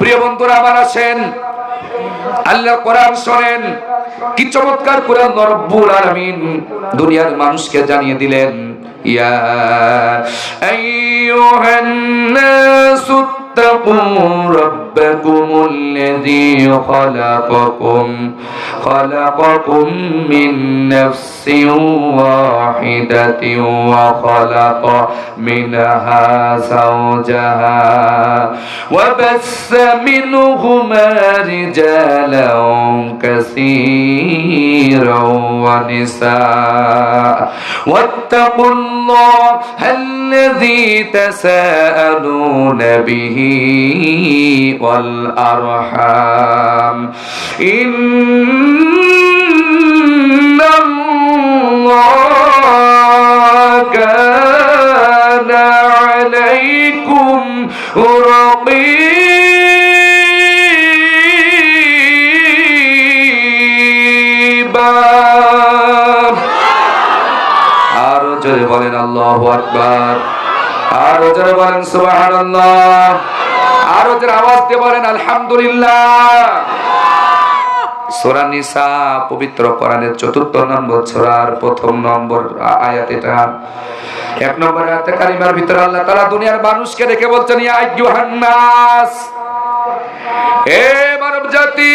প্রিয় বন্ধুরা আমার আছেন আল্লাহর কোরআন শোনেন। কি চমৎকার কোরআন, রব্বুল আলামিন দুনিয়ার মানুষকে জানিয়ে দিলেন, ইয়া আইয়ুহান নাসু, তাকু ربكم الذي خلقكم خلقكم من نفس واحدة وخلق منها زوجها وبث منهما رجالا كثيرا ونساء. واتقوا الله الذي تساءلون به والأرحام. إن الله كان عليكم رقيبا. আরও জোরে বলেন আল্লাহু আকবার। আরও জোরে বলেন সুবহানাল্লাহ। আরও জোরে আওয়াজ দিয়ে বলেন আলহামদুলিল্লাহ। সূরা নিসা পবিত্র কোরআনের চতুর্থ নম্বর সূরার প্রথম নম্বর আয়াত এটা। এক নম্বর আয়াতে কারিমার ভিতরে আল্লাহ তাআলা দুনিয়ার মানুষকে দেখে বলছেন, ইয়া আইয়ুহান হে মানব জাতি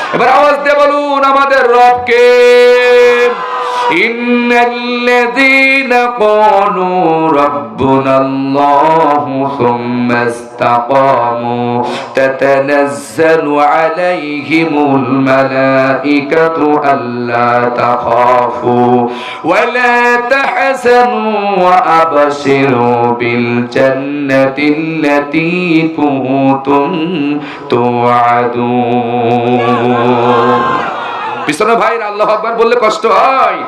এবার আওয়াজ দিয়ে বলুন আমাদের রবকে। إن الذين قالوا ربنا الله ثم استقاموا تتنزل عليهم الملائكة ألا تخافوا ولا تحزنوا وأبشروا بالجنة التي كنتم توعدون পিছনে ভাইরা আল্লাহ আকবার বললে কষ্ট হয়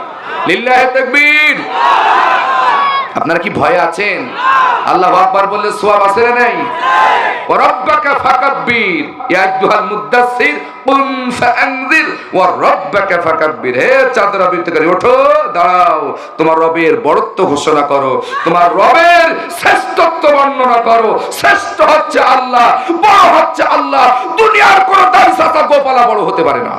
আপনারা কি ভয় আছেন? আল্লাহ আব্বার বললে সোয়াব আছে নাই? তোমার রবের বড়ত্ব ঘোষণা করো। তোমার রবের শ্রেষ্ঠত্ব বর্ণনা করো। শ্রেষ্ঠ হচ্ছে আল্লাহ, বড় হচ্ছে আল্লাহ। দুনিয়ার কোন গোপালা বড় হতে পারে না।